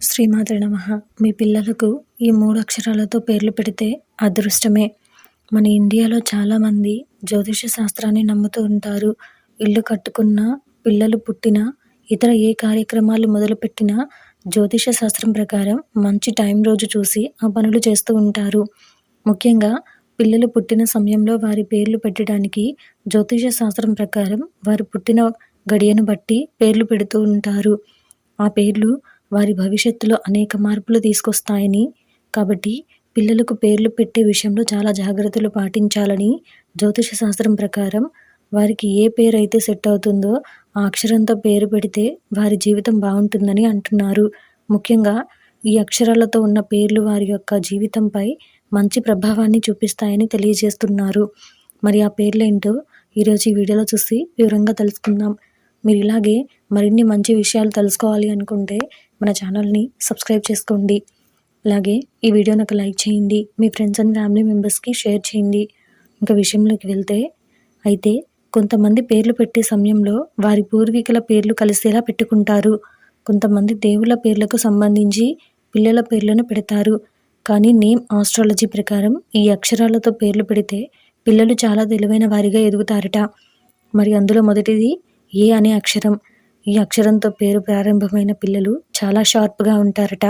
శ్రీమాతృ నమ. మీ పిల్లలకు ఈ మూడు అక్షరాలతో పేర్లు పెడితే అదృష్టమే. మన ఇండియాలో చాలామంది జ్యోతిష శాస్త్రాన్ని నమ్ముతూ ఉంటారు. ఇల్లు కట్టుకున్న పిల్లలు పుట్టిన ఇతర ఏ కార్యక్రమాలు మొదలుపెట్టినా జ్యోతిష శాస్త్రం ప్రకారం మంచి టైం రోజు చూసి ఆ పనులు చేస్తూ ఉంటారు. ముఖ్యంగా పిల్లలు పుట్టిన సమయంలో వారి పేర్లు పెట్టడానికి జ్యోతిష శాస్త్రం ప్రకారం వారు పుట్టిన గడియను బట్టి పేర్లు పెడుతూ ఉంటారు. ఆ పేర్లు వారి భవిష్యత్తులో అనేక మార్పులు తీసుకొస్తాయని. కాబట్టి పిల్లలకు పేర్లు పెట్టే విషయంలో చాలా జాగ్రత్తలు పాటించాలని జ్యోతిష శాస్త్రం ప్రకారం వారికి ఏ పేరు అయితే సెట్ అవుతుందో ఆ అక్షరంతో పేరు పెడితే వారి జీవితం బాగుంటుందని అంటున్నారు. ముఖ్యంగా ఈ అక్షరాలతో ఉన్న పేర్లు వారి యొక్క జీవితంపై మంచి ప్రభావాన్ని చూపిస్తాయని తెలియజేస్తున్నారు. మరి ఆ పేర్లేంటో ఈరోజు ఈ వీడియోలో చూసి వివరంగా తెలుసుకుందాం. మీరు ఇలాగే మరిన్ని మంచి విషయాలు తెలుసుకోవాలి అనుకుంటే మన ఛానల్ని సబ్స్క్రైబ్ చేసుకోండి. అలాగే ఈ వీడియో నాకు లైక్ చేయండి. మీ ఫ్రెండ్స్ అండ్ ఫ్యామిలీ మెంబర్స్కి షేర్ చేయండి. ఇంకా విషయంలోకి వెళ్తే అయితే కొంతమంది పేర్లు పెట్టే సమయంలో వారి పూర్వీకుల పేర్లు కలిసేలా పెట్టుకుంటారు. కొంతమంది దేవుళ్ళ పేర్లకు సంబంధించి పిల్లల పేర్లను పెడతారు. కానీ నేమ్ ఆస్ట్రాలజీ ప్రకారం ఈ అక్షరాలతో పేర్లు పెడితే పిల్లలు చాలా తెలివైన వారిగా ఎదుగుతారట. మరి అందులో మొదటిది ఏ అనే అక్షరం. ఈ అక్షరంతో పేరు ప్రారంభమైన పిల్లలు చాలా షార్ప్గా ఉంటారట.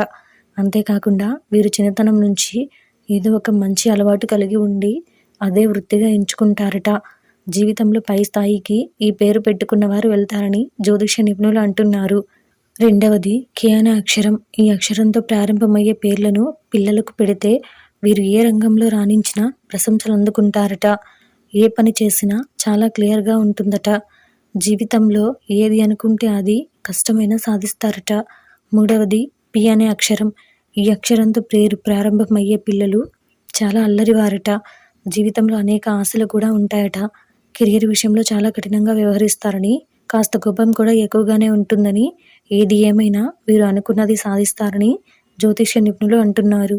అంతేకాకుండా వీరు చిన్నతనం నుంచి ఏదో ఒక మంచి అలవాటు కలిగి ఉండి అదే వృత్తిగా ఎంచుకుంటారట. జీవితంలో పై స్థాయికి ఈ పేరు పెట్టుకున్న వారు వెళ్తారని జ్యోతిష నిపుణులు అంటున్నారు. రెండవది కియాన అక్షరం. ఈ అక్షరంతో ప్రారంభమయ్యే పేర్లను పిల్లలకు పెడితే వీరు ఏ రంగంలో రాణించినా ప్రశంసలు అందుకుంటారట ఏ పని చేసినా చాలా క్లియర్గా ఉంటుందట. జీవితంలో ఏది అనుకుంటే అది కష్టమైనా సాధిస్తారట. మూడవది పి అనే అక్షరం. ఈ అక్షరంతో పేరు ప్రారంభమయ్యే పిల్లలు చాలా అల్లరివారట. జీవితంలో అనేక ఆశలు కూడా ఉంటాయట. కెరియర్ విషయంలో చాలా కఠినంగా వ్యవహరిస్తారని కాస్త కోపం కూడా ఎక్కువగానే ఉంటుందని ఏది ఏమైనా వీరు అనుకున్నది సాధిస్తారని జ్యోతిష్య నిపుణులు అంటున్నారు.